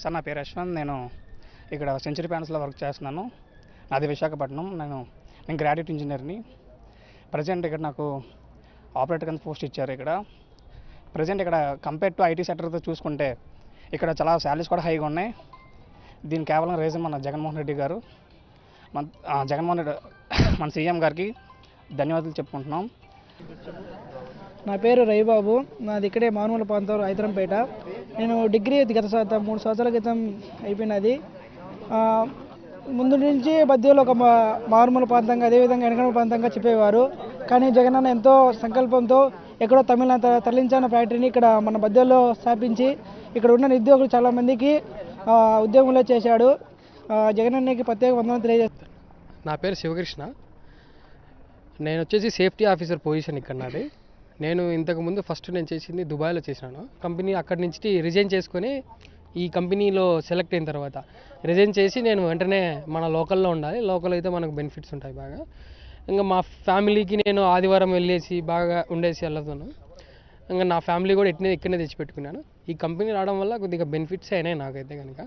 Sir నా పేరు యశ్వంత్. నేను ఇక్కడ సెంచరీ ప్యానల్స్లో వర్క్ చేస్తున్నాను. నాది విశాఖపట్నం. నేను నేను గ్రాడ్యుయేట్ ఇంజనీర్ని. ప్రజెంట్ ఇక్కడ నాకు ఆపరేటర్ కింద పోస్ట్ ఇచ్చారు ఇక్కడ. ప్రజెంట్ ఇక్కడ కంపేర్ టు ఐటీ సెక్టర్తో చూసుకుంటే ఇక్కడ చాలా శాలరీస్ కూడా హైగా ఉన్నాయి. దీని కేవలం రీజన్ మన జగన్మోహన్ రెడ్డి గారు. మన జగన్మోహన్ రెడ్డి మన సీఎం గారికి ధన్యవాదాలు చెప్పుకుంటున్నాం. నా పేరు రవిబాబు. నాది ఇక్కడే మానవుల ప్రాంతం హైదరంపేట నేను డిగ్రీ గత మూడు సంవత్సరాల క్రితం అయిపోయినది. ముందు నుంచి మధ్యలో ఒక మా- మారుమూల ప్రాంతంగా అదేవిధంగా వెనకడ ప్రాంతంగా చెప్పేవారు. కానీ జగనన్న ఎంతో సంకల్పంతో ఎక్కడో తమిళనాడు త- తరలించిన ఫ్యాక్టరీని ఇక్కడ మన మధ్యలో స్థాపించి ఇక్కడ ఉన్న నిరుద్యోగులు చాలామందికి ఉద్యోగంలో చేశాడు. జగన్ జగనన్నకి ప్రత్యేక వందనం తెలియజేస్తాను నా పేరు శివకృష్ణ. నేను వచ్చేసి సేఫ్టీ ఆఫీసర్ పొజిషన్ ఇక్కడ నాది. నేను ఇంతకుముందు ఫస్ట్ నేను చేసింది దుబాయ్లో చేసినాను. కంపెనీ అక్కడి నుంచి రిజైన్ చేసుకొని ఈ కంపెనీలో సెలెక్ట్ అయిన తర్వాత. రిజైన్ చేసి నేను వెంటనే మన లోకల్లో ఉండాలి. లోకల్ అయితే మనకు బెనిఫిట్స్ ఉంటాయి బాగా. ఇంకా మా ఫ్యామిలీకి నేను ఆదివారం వెళ్ళేసి బాగా ఉండేసి వెళ్తాను ఇంకా నా ఫ్యామిలీ కూడా ఇట్నే ఇక్కడనే తెచ్చిపెట్టుకున్నాను. ఈ కంపెనీ రావడం వల్ల కొద్దిగా బెనిఫిట్స్ అయినాయి నాకైతే కనుక.